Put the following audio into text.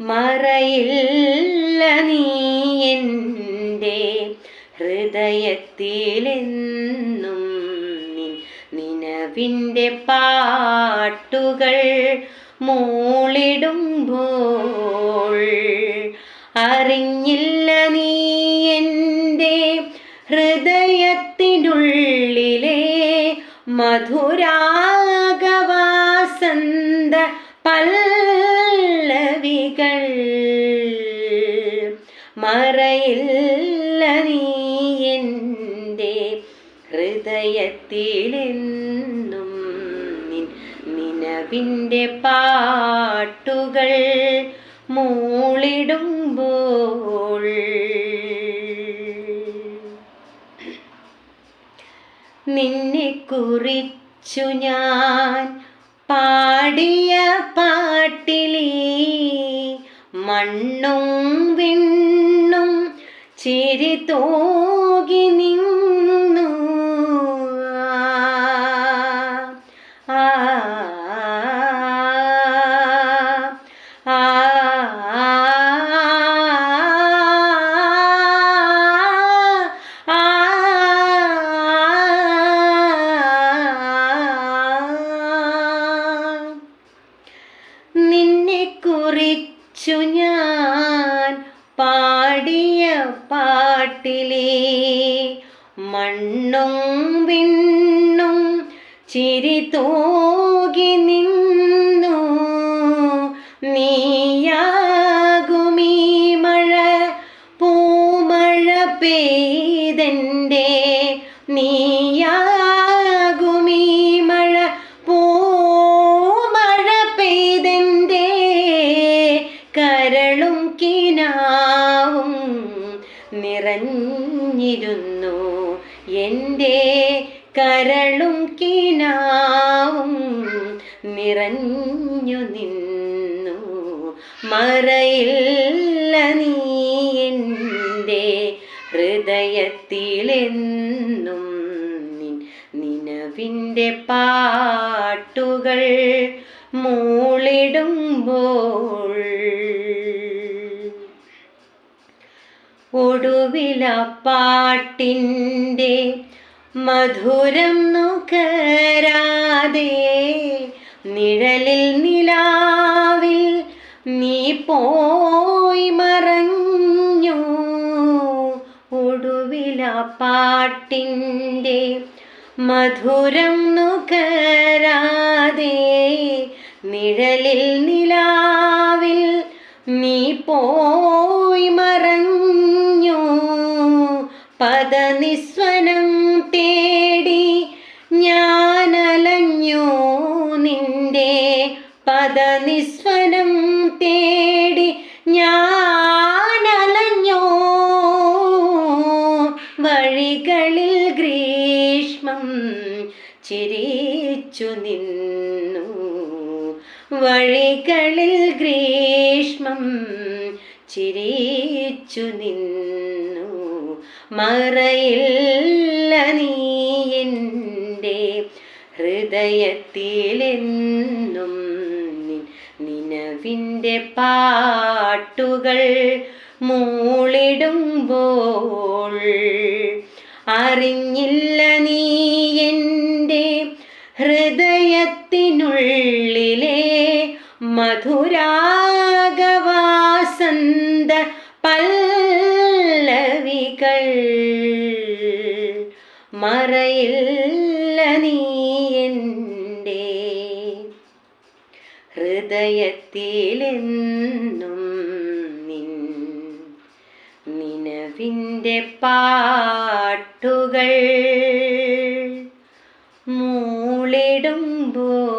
മറയില്ല നീ എന്റെ ഹൃദയത്തിലെന്നും നിൻ നിനവിന്റെ പാട്ടുകൾ മൂളിടുമ്പോൾ അറിഞ്ഞില്ല നീ എന്റെ ഹൃദയത്തിനുള്ളിലെ മധുരാഗവാസന്ത പല്ലവികൾ മറയില്ല നീ എന്റെ ഹൃദയത്തിലെന്നും നിൻ നിലവിന്റെ പാട്ടുകൾ മൂളിടുമ്പോൾ. നിന്നെ കുറിച്ചു ഞാൻ പാടിയ പാട്ടിലേ മണ്ണും വിണ്ണും ചിരി തൂകി നിന്നു പാടിയ പാട്ടിലേ മണ്ണും വിണ്ണും ചിരി തൂകി നിന്നു. നീയാകുമീ മഴ പൂമഴ പെയ്തെന്റെ നീയാകുമീ നിറഞ്ഞിരുന്നു എന്റെ കരളും കിനാവും നിറഞ്ഞു നിന്നു. മറയില്ല നീ എന്റെ ഹൃദയത്തിലെന്നും നിനവിന്റെ പാട്ടുകൾ മൂളിടുമ്പോൾ ഒടുവില പാട്ടിന്റെ മധുരം നുകരാതെ നിഴലിൽ നിലാവിൽ നീ പോയി മറഞ്ഞു. ഒടുവിലപ്പാട്ടിന്റെ മധുരം നുകരാതെ നിഴലിൽ നിലാവിൽ നീ പോയി മറഞ്ഞു പദനിസ്വനം തേടി ഞാനലഞ്ഞു നിന്റെ പദനിസ്വനം തേടി ഞാനലഞ്ഞോ. വഴികളിൽ ഗ്രീഷ്മം ചിരിച്ചു നിന്നു. വഴികളിൽ ഗ്രീഷ്മം ചിരിച്ചു നിന്നു. മറയില്ല നീയിന്റെ ഹൃദയത്തിലെന്നും നിൻ നിലവിന്റെ പാട്ടുകൾ മൂളിടുമ്പോൾ അറിഞ്ഞില്ല നീ എന്റെ ഹൃദയത്തിനുള്ളിലെ മധുരാഗവാസന്ത മറയില്ല നീയെന്റെ ഹൃദയത്തിലെന്നും നിൻ നിനവിന്റെ പാട്ടുകൾ മൂളിടുമ്പോൾ